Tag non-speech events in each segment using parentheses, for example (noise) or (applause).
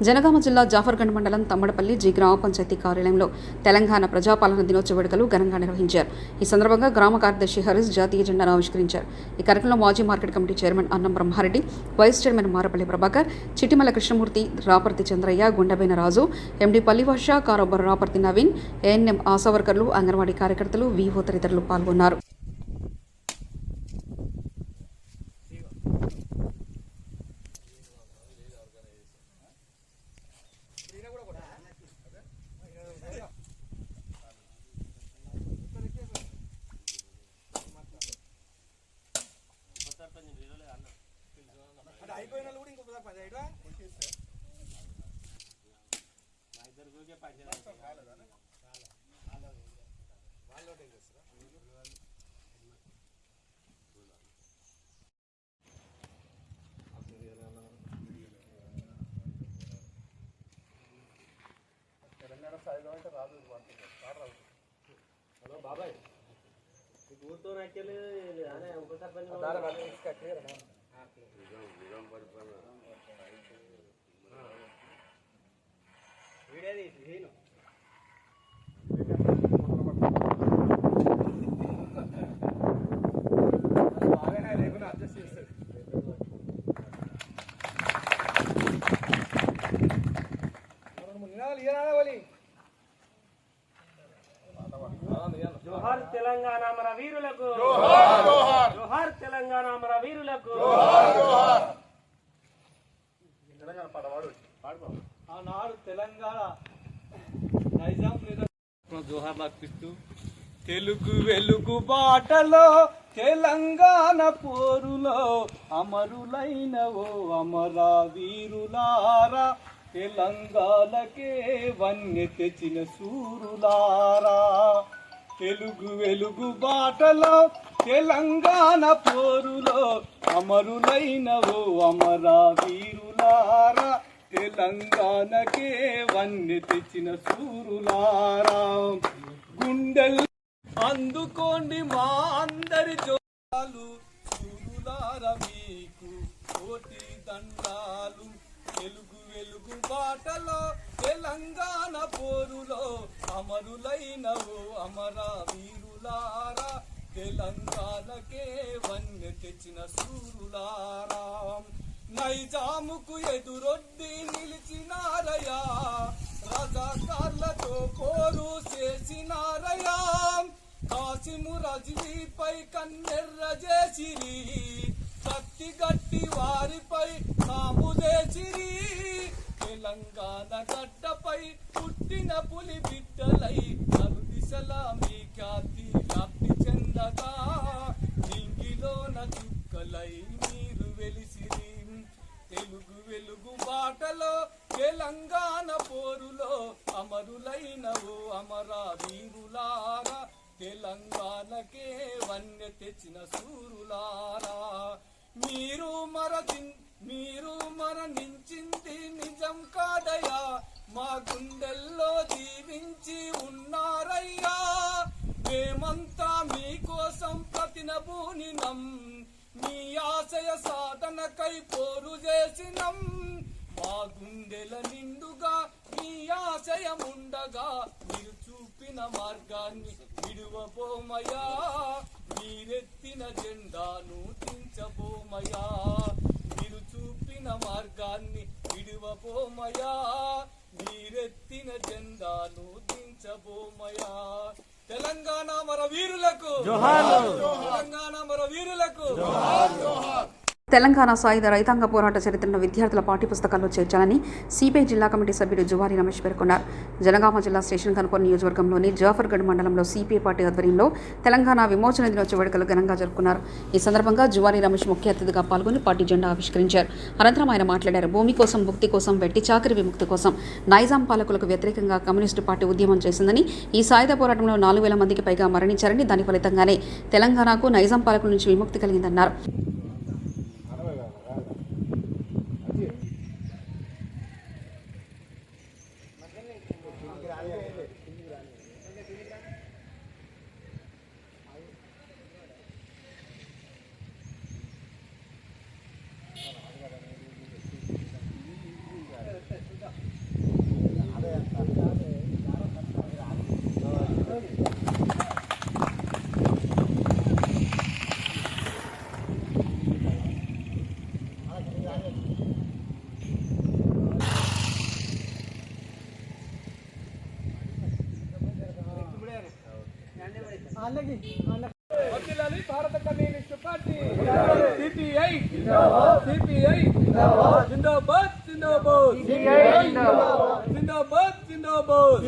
జనగామ జిల్లా జాఫర్గండ్ మండలం తమ్మడపల్లి జి గ్రామ పంచాయతీ కార్యాలయంలో తెలంగాణ ప్రజాపాలన దినోత్సవ వేడుకలు ఘనంగా నిర్వహించారు. ఈ సందర్భంగా గ్రామ కార్యదర్శి హరీష్ జాతీయ జెండాను ఆవిష్కరించారు. ఈ కార్యక్రమంలో మాజీ market committee chairman Annam Brahmareddy vice chairman Marapalli Prabhakar Chitimala Krishnamurthy Raparthi Chandraiah Gundebaina Raju MD Pallivarsha కారోబర్ Raparthi Naveen ANM Asha వర్కర్లు అంగన్వాడీ కార్యకర్తలు వివో తదితరులు పాల్గొన్నారు అంటే అయిపోయిన వాళ్ళు కూడా ఇంకొక పది అయినా తెలంగాణ స్థాయిలో అంటే రాదు ఇది పడుతుంది రాదు రాదు హలో బాబాయ్ ఊరితో నచ్చలే అనే ఉప సర్పంచ్ దారి వాళ్ళు తీసుకు క్లియర్ అన్నా వీడేది హీను బాగానే లేకుండా అడ్జస్ట్ చేస్తారు రెండు మూడు నినాదాలు ఇయ్యనా వాళ్ళు జోహార్ తెలంగాణ మన వీరులకు జోహార్ తెలంగాణ మన వీరులకు తెలంగాణ పాట వాడు ఆనాడు తెలంగాణ నైజాం లేదా జోహార్ అర్పిస్తూ తెలుగు వెలుగు బాటలో తెలంగాణ పోరులో అమరులైన ఓ అమర వీరులారా తెలంగాణకే వన్య తెచ్చిన సూరులారా. తెలుగు వెలుగు బాటలో తెలంగాణ పోరులో అమరులైన ఓ అమర వీరులారా తెలంగాణకే వన్ని తెచ్చిన సూరులారా. గుండెల్ అందుకోండి మా అందరి జోలు. సూరులారా మీకు కోటి దండాలు. వెలుగు వెలుగు బాటలో తెలంగాణ పోరులో అమరులైన ఓ అమర వీరులారా తెలంగాణకే వన్నె తెచ్చిన సూరులారా. నైజాముకు ఎదురొడ్డి రజనీపై కన్నెర్ర చేసిరి కత్తి గట్టి వారిపై కాపు చేసిరి తెలంగాణ గడ్డపై పుట్టిన పులి బిడ్డలై నలు దిశల మీ ఖ్యాతి వ్యాప్తి చెందగా. నింగిలోన చుక్కలై మీరు వెలిసిరి. తెలుగు వెలుగు బాటలో తెలంగాణ పోరులో అమరులైన ఓ అమరా వీరులారా తెలంగాణకే వన్య తెచ్చిన సూరులారా. మీరు మరచి మీరు మరణించింది నిజం కాదయ్యా. మా గుండెల్లో జీవించి ఉన్నారయ్యా. మేమంతా మీకోసం ప్రతినబూనినం మీ ఆశయ సాధనకై పోరు చేసినం. మా గుండెల నిండుగా ఆశయముండగా మీరు చూపిన మార్గాన్ని విడువబోమయా మీరెత్తిన జెండాను దించబోమయా మీరు చూపిన మార్గాన్ని విడువబోమయా మీరెత్తిన జెండాను దించబోమయా తెలంగాణ మర వీరులకు తెలంగాణ మర వీరులకు తెలంగాణ సాయుధ రైతాంగ పోరాట చరిత్రను విద్యార్థుల పాఠ్యపుస్తకాల్లో చేర్చాలని సిపిఐ జిల్లా కమిటీ సభ్యుడు జువారి రమేష్ పేర్కొన్నారు. జనగామ జిల్లా స్టేషన్ కనుకొని నియోజకవర్గంలోని జాఫర్గఢ్ మండలంలో సిపిఐ పార్టీ ఆధ్వర్యంలో తెలంగాణ విమోచన దినోత్సవ వేడుకలు ఘనంగా జరుపుకున్నారు. ఈ సందర్భంగా జువారి రమేష్ ముఖ్య అతిథిగా పాల్గొని పార్టీ జెండా ఆవిష్కరించారు. అనంతరం ఆయన మాట్లాడారు. భూమి కోసం భుక్తి కోసం వెట్టి చాకరి విముక్తి కోసం నైజాం పాలకులకు వ్యతిరేకంగా కమ్యూనిస్టు పార్టీ ఉద్యమం చేసిందని ఈ సాయుధ పోరాటంలో నాలుగు వేల మందికి పైగా మరణించారని దాని ఫలితంగానే తెలంగాణకు నైజాం పాలకుల నుంచి విముక్తి కలిగిందన్నారు. జిందాబాద్ జిందాబాద్ జిందాబాద్ జిందాబాద్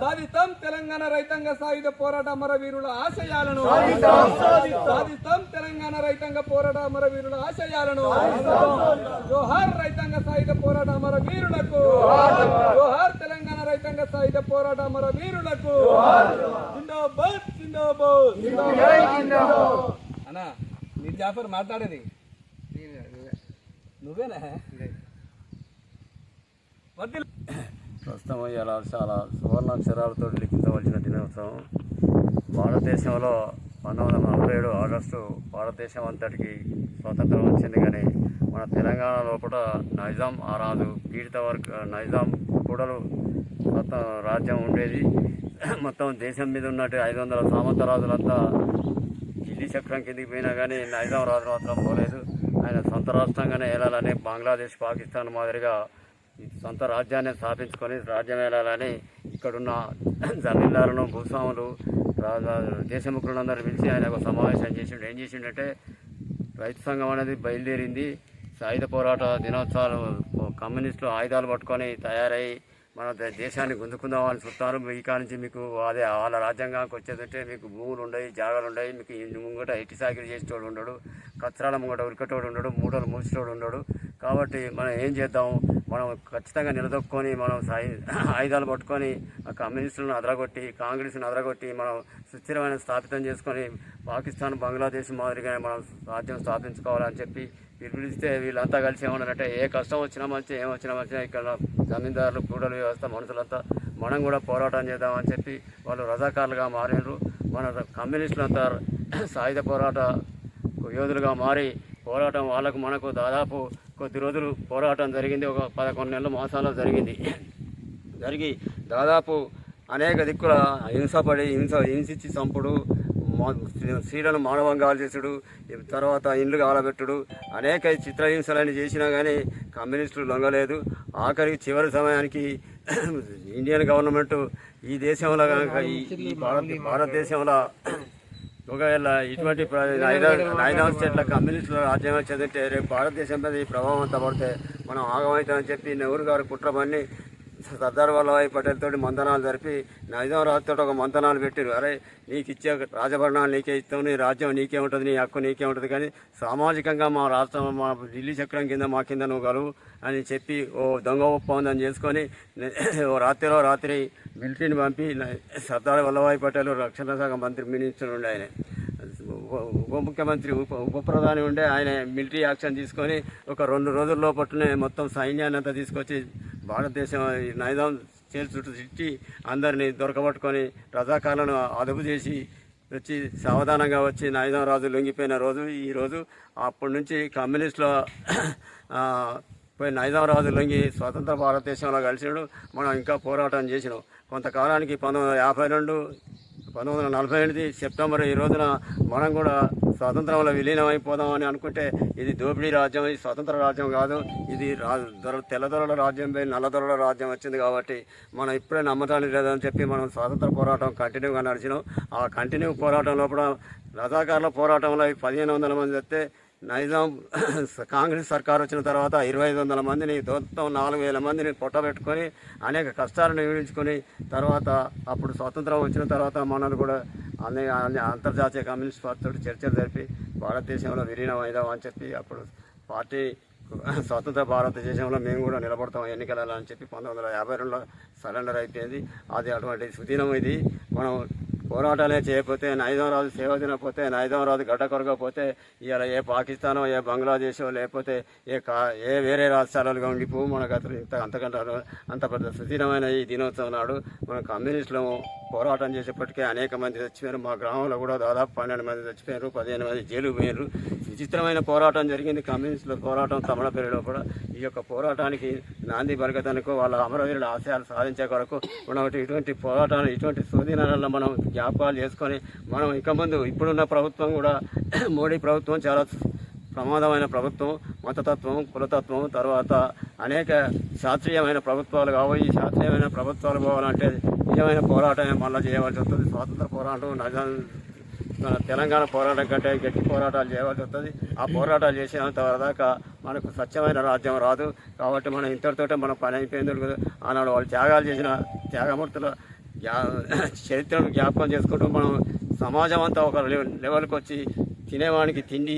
సాధిస్తాం తెలంగాణ రైతాంగ సాయుధ పోరాట అమరవీరుల ఆశయాలను సాధిస్తాం తెలంగాణ రైతాంగ పోరాట అమరవీరుల ఆశయాలను జోహార్ రైతాంగ సాయుధ పోరాట అమరవీరులకు జోహార్ తెలంగాణ రైతాంగ సాయుధ పోరాట అమరవీరులకు జిందాబాద్ జిందాబాద్ అన్నా మీరు జాఫర్ మాట్లాడేది. నువ్వేనా? ప్రస్తుతం ఇలా చాలా సువర్ణాక్షరాలతో లిఖించవలసిన దినోత్సవం. భారతదేశంలో పంతొమ్మిది వందల నలభై ఏడు ఆగస్టు భారతదేశం అంతటికి స్వాతంత్రం వచ్చింది కానీ మన తెలంగాణ లోపల నైజాం ఆరాజు పీడిత వర్గ నైజాం కూడలు మొత్తం రాజ్యం ఉండేది. మొత్తం దేశం మీద ఉన్నట్టు ఐదు వందల సామంత రాజులంతా ఢిల్లీ చక్రం కిందికి పోయినా కానీ నైజాం రాజు మాత్రం పోలేదు. ఆయన సొంత రాష్ట్రంగానే వెళ్ళాలని బంగ్లాదేశ్ పాకిస్తాన్ మాదిరిగా సొంత రాజ్యాన్ని స్థాపించుకొని రాజ్యం వెళ్ళాలని ఇక్కడున్న జమీందారులను భూస్వాములు దేశముఖులందరూ పిలిచి ఆయన ఒక సమావేశం చేసిండు. ఏం చేసిండంటే రైతు సంఘం అనేది బయలుదేరింది. సాయుధ పోరాట దినోత్సవాలు కమ్యూనిస్టులు ఆయుధాలు పట్టుకొని తయారై మన దేశాన్ని గుంజుకుందామని చూస్తారు. ఈ నుంచి మీకు అదే వాళ్ళ రాజ్యాంగానికి వచ్చేదంటే మీకు భూములు ఉండవు జాగాలు ఉండవు మీకు ముంగట ఎట్టి సాకిరి చేసేటోడు ఉండడు కచ్చరాల ముంగట ఉరికటోడు ఉండడు మూటలు మూసేటోడు ఉండడు. కాబట్టి మనం ఏం చేద్దాం? మనం ఖచ్చితంగా నిలదొక్కుని మనం సాయి ఆయుధాలు పట్టుకొని కమ్యూనిస్టులను అదరగొట్టి కాంగ్రెస్ను అదరగొట్టి మనం సుస్థిరమైన స్థాపితం చేసుకొని పాకిస్తాన్ బంగ్లాదేశ్ మాదిరిగానే మనం రాజ్యం స్థాపించుకోవాలని చెప్పి పిలుపునిస్తే వీళ్ళంతా కలిసి ఏమన్నారంటే ఏ కష్టం వచ్చినా మంచి ఏం వచ్చినా ఇక్కడ జమీందారులు కూడల వ్యవస్థ మనుషులంతా మనం కూడా పోరాటం చేద్దామని చెప్పి వాళ్ళు రజాకారులుగా మారినారు. మన కమ్యూనిస్టులంతా సాయుధ పోరాట యోధులుగా మారి పోరాటం వాళ్ళకు మనకు దాదాపు కొద్ది రోజులు పోరాటం జరిగింది. ఒక పదకొండు నెలల మాసాల్లో జరిగింది. జరిగి దాదాపు అనేక దిక్కుల హింసపడి హింస హింసించి చంపుడు స్త్రీలను మానవంగాలు చేసుడు తర్వాత ఇండ్లు కాలబెట్టుడు అనేక చిత్రహింసలని చేసినా కానీ కమ్యూనిస్టులు లొంగలేదు. ఆఖరికి చివరి సమయానికి ఇండియన్ గవర్నమెంట్ ఈ దేశంలో కనుక ఈ ఈ భారత భారతదేశంలో ఒకవేళ ఇటువంటి నైదాం స్టేట్ల కమ్యూనిస్టుల రాజ్యం వచ్చేదంటే రేపు భారతదేశం మీద ఈ ప్రభావం అంతా పడితే మనం ఆగమవుతామని చెప్పి నెహ్రూ గారు కుట్రమని సర్దార్ వల్లభాయ్ పటేల్ తోటి మంతనాలు జరిపి నైజాం రాజుతో ఒక మంతనాలు పెట్టారు. అరే నీకు ఇచ్చే రాజభరణాలు నీకే ఇస్తావు నీ రాజ్యం నీకే ఉంటుంది నీ హక్కు నీకే ఉంటుంది కానీ సామాజికంగా మా రాష్ట్రం మా ఢిల్లీ చక్రం కింద మా కింద నువ్వు గలువు అని చెప్పి ఓ దొంగ ఒప్పందం చేసుకొని ఓ రాత్రిలో రాత్రి మిలిటరీని పంపి సర్దార్ వల్లభాయ్ పటేల్ రక్షణ శాఖ మంత్రి మినిస్టర్ ఉండే ఆయన. ఉప ఉప ముఖ్యమంత్రి ఉప ఉప ప్రధాని ఉండే ఆయన మిలిటరీ యాక్షన్ తీసుకొని ఒక రెండు రోజుల లోపట్నే మొత్తం సైన్యాన్ని అంతా తీసుకొచ్చి భారతదేశం ఈ నైజాం చేతి చుట్టూ తిట్టి అందరినీ దొరకబట్టుకొని రజాకాలను అదుపు చేసి వచ్చి సావధానంగా వచ్చి నైజాం రాజు లొంగిపోయిన రోజు ఈ రోజు అప్పటి నుంచి కమ్యూనిస్టుల పోయి నైజాం రాజు లొంగి స్వతంత్ర భారతదేశంలో కలిసినాడు. మనం ఇంకా పోరాటం చేసినాం. కొంతకాలానికి పంతొమ్మిది వందల యాభై రెండు పంతొమ్మిది వందల నలభై ఎనిమిది సెప్టెంబర్ ఈ రోజున మనం కూడా స్వాతంత్రంలో విలీనం అయిపోదామని అనుకుంటే ఇది దోపిడీ రాజ్యం ఇది స్వతంత్ర రాజ్యం కాదు. ఇది రా దొర తెల్లదొరల రాజ్యం పోయి నల్లదొరల రాజ్యం వచ్చింది కాబట్టి మనం ఇప్పుడే నమ్మటానికి లేదని చెప్పి మనం స్వాతంత్ర పోరాటం కంటిన్యూగా నడిచినాం. ఆ కంటిన్యూ పోరాటం లోపల రజాకారుల పోరాటంలో పదిహేను వందల మంది వస్తే నైజాం (clears throat) కాంగ్రెస్ సర్కార్ వచ్చిన తర్వాత ఇరవై ఐదు వందల మందిని మొత్తం నాలుగు వేల మందిని పొట్టబెట్టుకొని అనేక కష్టాలను వివరించుకొని తర్వాత అప్పుడు స్వాతంత్రం వచ్చిన తర్వాత మనల్ని కూడా అన్ని అన్ని అంతర్జాతీయ కమ్యూనిస్ట్ పార్టీతో చర్చలు జరిపి భారతదేశంలో విలీనం అయిదాం అని చెప్పి అప్పుడు పార్టీ స్వతంత్ర భారతదేశంలో మేము కూడా నిలబడతాం ఎన్నికలలో అని చెప్పి పంతొమ్మిది వందల యాభై రెండులో సరెండర్ అయిపోయింది. అది అటువంటి సుదీనం ఇది. మనం పోరాటాలే చేయకపోతే నైజం రాజు సేవ తినకపోతే నైజాం రాజు గడ్డ కొరగకపోతే ఇవాళ ఏ పాకిస్తానో ఏ బంగ్లాదేశో లేకపోతే ఏ కా ఏ వేరే రాష్ట్రాలుగా ఉండిపో మనకు అతను ఇంత అంతకంటే అంత పెద్ద సుదీనమైన ఈ దినోత్సవం నాడు మన కమ్యూనిస్టులము పోరాటం చేసేప్పటికే అనేక మంది చచ్చిపోయారు. మా గ్రామంలో కూడా దాదాపు పన్నెండు మంది చచ్చిపోయారు పదిహేను మంది జైలు పోయారు. విచిత్రమైన పోరాటం జరిగింది. కమ్యూనిస్టుల పోరాటం తమిళపల్లిలో కూడా. ఈ యొక్క పోరాటానికి నాంది బలగతనుకు వాళ్ళ అమరవీరుల ఆశయాలు సాధించే కొరకు మనం ఇటువంటి పోరాటాలు ఇటువంటి సుదీనాలలో మనం జ్ఞాపకాలు చేసుకొని మనం ఇక ముందు ఇప్పుడున్న ప్రభుత్వం కూడా (clears throat) మోడీ ప్రభుత్వం చాలా ప్రమాదమైన ప్రభుత్వం మతతత్వం కులతత్వం తర్వాత అనేక శాస్త్రీయమైన ప్రభుత్వాలు కావు. ఈ శాస్త్రీయమైన ప్రభుత్వాలు పోవాలంటే నిజమైన పోరాటమే మళ్ళీ చేయవలసి వస్తుంది. స్వాతంత్ర పోరాటం మన తెలంగాణ పోరాటం కంటే గట్టి పోరాటాలు చేయవలసి వస్తుంది. ఆ పోరాటాలు చేసేంత దాకా మనకు స్వచ్ఛమైన రాజ్యం రాదు. కాబట్టి మనం ఇంతటితోటే మనం పని అయిపోయింది కదా. ఆనాడు వాళ్ళు త్యాగాలు చేసిన త్యాగమూర్తుల చరిత్రను జ్ఞాపకం చేసుకుంటూ మనం సమాజం అంతా ఒక లెవెల్కి వచ్చి తినేవానికి తిండి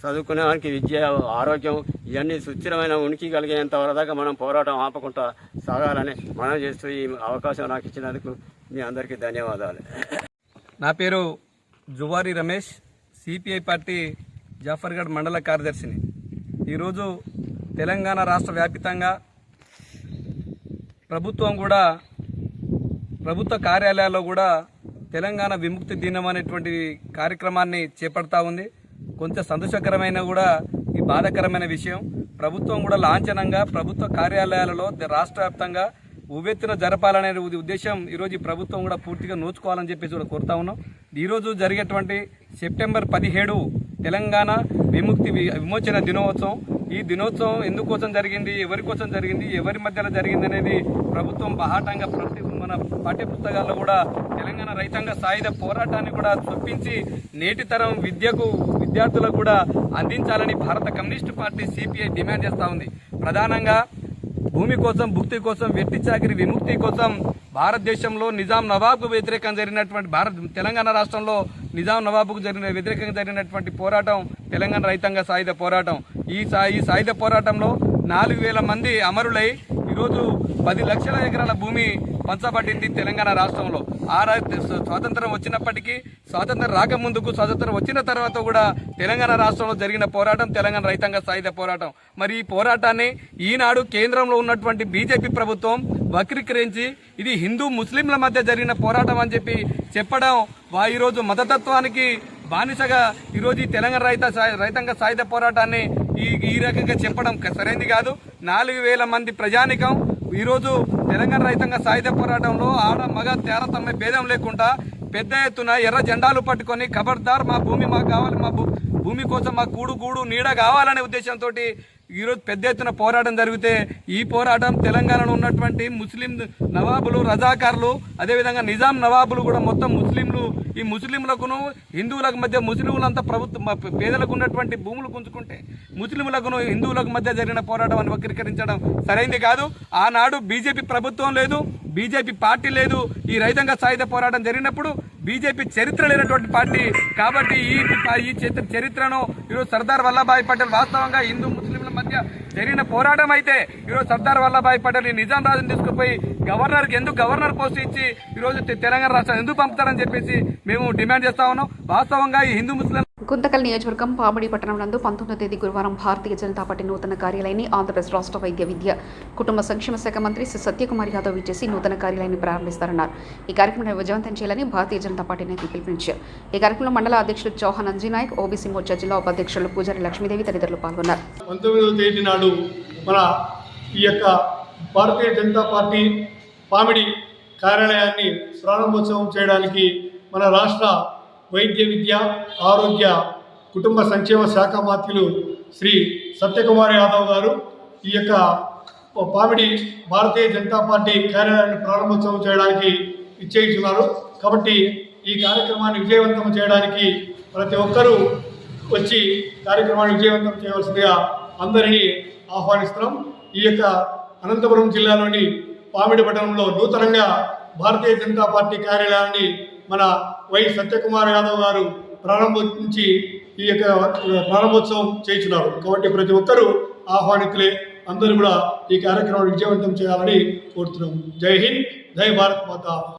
చదువుకునేవానికి విద్య ఆరోగ్యం ఇవన్నీ సుస్థిరమైన ఉనికి కలిగేంత వరదాకా మనం పోరాటం ఆపకుండా సాగాలని మనం చేస్తూ ఈ అవకాశం నాకు ఇచ్చినందుకు మీ అందరికీ ధన్యవాదాలు. నా పేరు జువారి రమేష్ సిపిఐ పార్టీ జాఫర్గఢ్ మండల కార్యదర్శిని. ఈరోజు తెలంగాణ రాష్ట్ర వ్యాపితంగా ప్రభుత్వం కూడా ప్రభుత్వ కార్యాలయాల్లో కూడా తెలంగాణ విముక్తి దినం అనేటువంటి కార్యక్రమాన్ని చేపడతా ఉంది. కొంచెం సంతోషకరమైన కూడా ఈ బాధాకరమైన విషయం. ప్రభుత్వం కూడా లాంఛనంగా ప్రభుత్వ కార్యాలయాలలో ద- రాష్ట్ర వ్యాప్తంగా ఉవ్వెత్తున జరపాలనే ఉద్దేశం ఈరోజు ప్రభుత్వం కూడా పూర్తిగా నోచుకోవాలని చెప్పేసి కూడా కోరుతా ఉన్నాం. ఈరోజు జరిగేటువంటి సెప్టెంబర్ పదిహేడు తెలంగాణ విముక్తి విమోచన దినోత్సవం. ఈ దినోత్సవం ఎందుకోసం జరిగింది ఎవరి కోసం జరిగింది ఎవరి మధ్యలో జరిగింది అనేది ప్రభుత్వం బహాటంగా ప్రతి మన పాఠ్య పుస్తకాల్లో కూడా తెలంగాణ రైతాంగ సాయుధ పోరాటాన్ని కూడా చొప్పించి నేటి తరం విద్యకు విద్యార్థులకు కూడా అందించాలని భారత కమ్యూనిస్టు పార్టీ సిపిఐ డిమాండ్ చేస్తూ ఉంది. ప్రధానంగా భూమి కోసం భుక్తి కోసం వెట్టి చాకిరి విముక్తి కోసం భారతదేశంలో నిజాం నవాబ్కు వ్యతిరేకంగా జరిగినటువంటి భారత తెలంగాణ రాష్ట్రంలో నిజాం నవాబుకు జరిగిన వ్యతిరేకంగా జరిగినటువంటి పోరాటం తెలంగాణ రైతాంగ సాయుధ పోరాటం. ఈ ఈ సాయుధ పోరాటంలో నాలుగు వేల మంది అమరులై ఈరోజు పది లక్షల ఎకరాల భూమి పంచబడింది తెలంగాణ రాష్ట్రంలో. ఆ స్వాతంత్రం వచ్చినప్పటికీ స్వాతంత్రం రాకముందుకు స్వాతంత్రం వచ్చిన తర్వాత కూడా తెలంగాణ రాష్ట్రంలో జరిగిన పోరాటం తెలంగాణ రైతాంగ సాయుధ పోరాటం. మరి ఈ పోరాటాన్ని ఈనాడు కేంద్రంలో ఉన్నటువంటి బీజేపీ ప్రభుత్వం వక్రీకరించి ఇది హిందూ ముస్లింల మధ్య జరిగిన పోరాటం అని చెప్పి చెప్పడం వా ఈరోజు మతతత్వానికి బానిసగా ఈరోజు ఈ తెలంగాణ రైత రైతాంగ సాయుధ పోరాటాన్ని ఈ ఈ రకంగా చెప్పడం సరైంది కాదు. నాలుగు వేల మంది ప్రజానికం ఈరోజు తెలంగాణ రైతాంగ సాయుధ పోరాటంలో ఆడ మగ తేరతమ్మ భేదం లేకుండా పెద్ద ఎత్తున ఎర్ర జెండాలు పట్టుకొని ఖబర్దార్ మా భూమి మాకు కావాలి మా భూ- భూమి కోసం మా కూడు గూడు నీడ కావాలనే ఉద్దేశంతో ఈరోజు పెద్ద ఎత్తున పోరాటం జరిగితే ఈ పోరాటం తెలంగాణలో ఉన్నటువంటి ముస్లిం నవాబులు రజాకారులు అదేవిధంగా నిజాం నవాబులు కూడా మొత్తం ముస్లింలు ఈ ముస్లింలకును హిందువులకు మధ్య ముస్లింలంతా ప్రభుత్వ పేదలకు ఉన్నటువంటి భూములు గుంజుకుంటే ముస్లింలకును హిందువులకు మధ్య జరిగిన పోరాటం అని వక్రీకరించడం సరైంది కాదు. ఆనాడు బీజేపీ ప్రభుత్వం లేదు బీజేపీ పార్టీ లేదు. ఈ రైతాంగ సాయుధ పోరాటం జరిగినప్పుడు బీజేపీ చరిత్ర లేనటువంటి పార్టీ కాబట్టి ఈ ఈ చరిత్రను ఈరోజు సర్దార్ వల్లభాయ్ పటేల్ వాస్తవంగా హిందూ ముస్లింల మధ్య జరిగిన పోరాటం అయితే ఈరోజు సర్దార్ వల్లభాయ్ పటేల్ ఈ నిజాం రాజుని తీసుకుపోయి గవర్నర్కి ఎందుకు గవర్నర్ పోస్ట్ ఇచ్చి ఈరోజు తె- తెలంగాణ రాష్ట్రం ఎందుకు పంపుతారని చెప్పేసి మేము డిమాండ్ చేస్తా ఉన్నాం. వాస్తవంగా ఈ హిందూ ముస్లిం గుంతకల్ నియోజకవర్గం పామిడి పట్టణం నందు పంతొమ్మిదో తేదీ గురువారం భారతీయ జనతా పార్టీ నూతన కార్యాలయాన్ని ఆంధ్రప్రదేశ్ రాష్ట్ర వైద్య విద్య కుటుంబ సంక్షేమ శాఖ మంత్రి శ్రీ సత్యకుమార్ యాదవ్ ఇచ్చేసి నూతన కార్యాలయాన్ని ప్రారంభిస్తారన్నారు. ఈ కార్యక్రమాన్ని విజయవంతం చేయాలని భారతీయ జనతా పార్టీ నేతలు పిలుపునిచ్చారు. ఈ కార్యక్రమంలో మండల అధ్యక్షులు చౌహాన్ అంజీనాయక్ ఓబీసీ మోర్చా జిల్లా ఉపాధ్యక్షులు పూజారి లక్ష్మీదేవి తదితరులు పాల్గొన్నారు. పంతొమ్మిదవ తేదీ నాడు మన ఈ యొక్క భారతీయ జనతా పార్టీ పామిడి కార్యాలయాన్ని ప్రారంభోత్సవం చేయడానికి మన రాష్ట్ర వైద్య విద్య ఆరోగ్య కుటుంబ సంక్షేమ శాఖ మాత్రులు శ్రీ సత్యకుమార్ యాదవ్ గారు. ఈ యొక్క పామిడి భారతీయ జనతా పార్టీ కార్యాలయాన్ని ప్రారంభోత్సవం చేయడానికి నిశ్చయించున్నారు. కాబట్టి ఈ కార్యక్రమాన్ని విజయవంతం చేయడానికి ప్రతి ఒక్కరూ వచ్చి కార్యక్రమాన్ని విజయవంతం చేయవలసిందిగా అందరినీ ఆహ్వానిస్తున్నాం. ఈ యొక్క అనంతపురం జిల్లాలోని పామిడి పట్టణంలో నూతనంగా భారతీయ జనతా పార్టీ కార్యాలయాన్ని మన వై సత్యకుమార్ యాదవ్ గారు ప్రారంభించి ఈ యొక్క ప్రారంభోత్సవం చేయించున్నారు. కాబట్టి ప్రతి ఒక్కరూ ఆహ్వానితులే. అందరూ కూడా ఈ కార్యక్రమాన్ని విజయవంతం చేయాలని కోరుతున్నాం జై హింద్ జై భారత్ మాత